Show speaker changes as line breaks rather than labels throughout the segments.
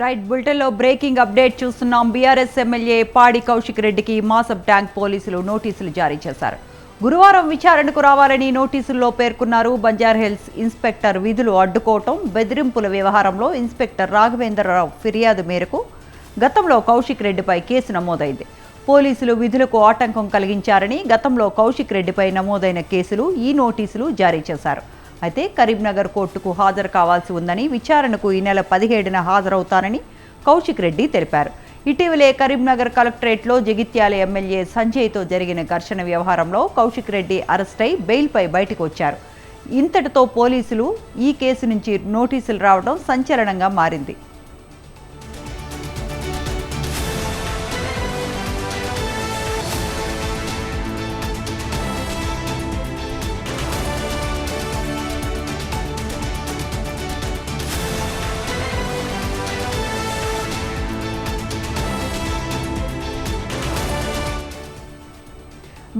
Right బులెటిన్లో breaking update చూస్తున్నాం. BRS MLA Padi Kaushik రెడ్డికి మాసబ్ ట్యాంక్ పోలీసులు నోటీసులు జారీ చేశారు. గురువారం విచారణకు రావాలని నోటీసుల్లో పేర్కొన్నారు. బంజార్ హిల్స్ ఇన్స్పెక్టర్ విధులు అడ్డుకోవటం బెదిరింపుల వ్యవహారంలో ఇన్స్పెక్టర్ రాఘవేంద్రరావు ఫిర్యాదు మేరకు గతంలో కౌశిక్ రెడ్డిపై కేసు నమోదైంది. పోలీసులు విధులకు ఆటంకం కలిగించారని గతంలో కౌశిక్ రెడ్డిపై నమోదైన కేసులు ఈ నోటీసులు జారీ చేశారు. అయితే కరీంనగర్ కోర్టుకు హాజరు కావాల్సి ఉందని విచారణకు ఈ నెల పదిహేడున హాజరవుతానని కౌశిక్ రెడ్డి తెలిపారు. ఇటీవలే కరీంనగర్ కలెక్టరేట్లో జగిత్యాల ఎమ్మెల్యే సంజయ్తో జరిగిన ఘర్షణ వ్యవహారంలో కౌశిక్ రెడ్డి అరెస్టై బెయిల్పై బయటకు వచ్చారు. ఇంతటితో పోలీసులు ఈ కేసు నుంచి నోటీసులు రావడం సంచలనంగా మారింది.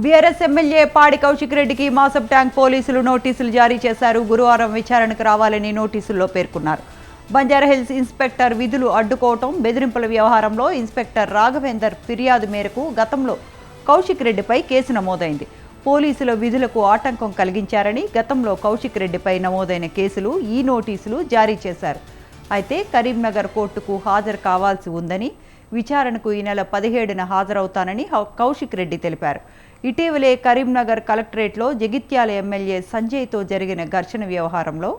బీఆర్ఎస్ ఎమ్మెల్యే పాడి కౌశిక్ రెడ్డికి మాసబ్ ట్యాంక్ పోలీసులు నోటీసులు జారీ చేశారు. గురువారం విచారణకు రావాలని నోటీసుల్లో పేర్కొన్నారు. బంజారాహిల్స్ ఇన్స్పెక్టర్ విధులు అడ్డుకోవటం బెదిరింపుల వ్యవహారంలో ఇన్స్పెక్టర్ రాఘవేందర్ ఫిర్యాదు మేరకు గతంలో కౌశిక్ రెడ్డిపై కేసు నమోదైంది. పోలీసుల విధులకు ఆటంకం కలిగించారని గతంలో కౌశిక్ రెడ్డిపై నమోదైన కేసులు ఈ నోటీసులు జారీ చేశారు. అయితే కరీంనగర్ కోర్టుకు హాజరు కావాల్సి ఉందని విచారణకు ఈ నెల పదిహేడున హాజరవుతానని కౌశిక్ రెడ్డి తెలిపారు. ఇటీవలే కరీంనగర్ కలెక్టరేట్లో జగిత్యాల ఎమ్మెల్యే సంజయ్తో జరిగిన ఘర్షణ వ్యవహారంలో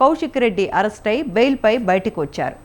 కౌశిక్ రెడ్డి అరెస్టై బెయిల్పై బయటకు వచ్చారు.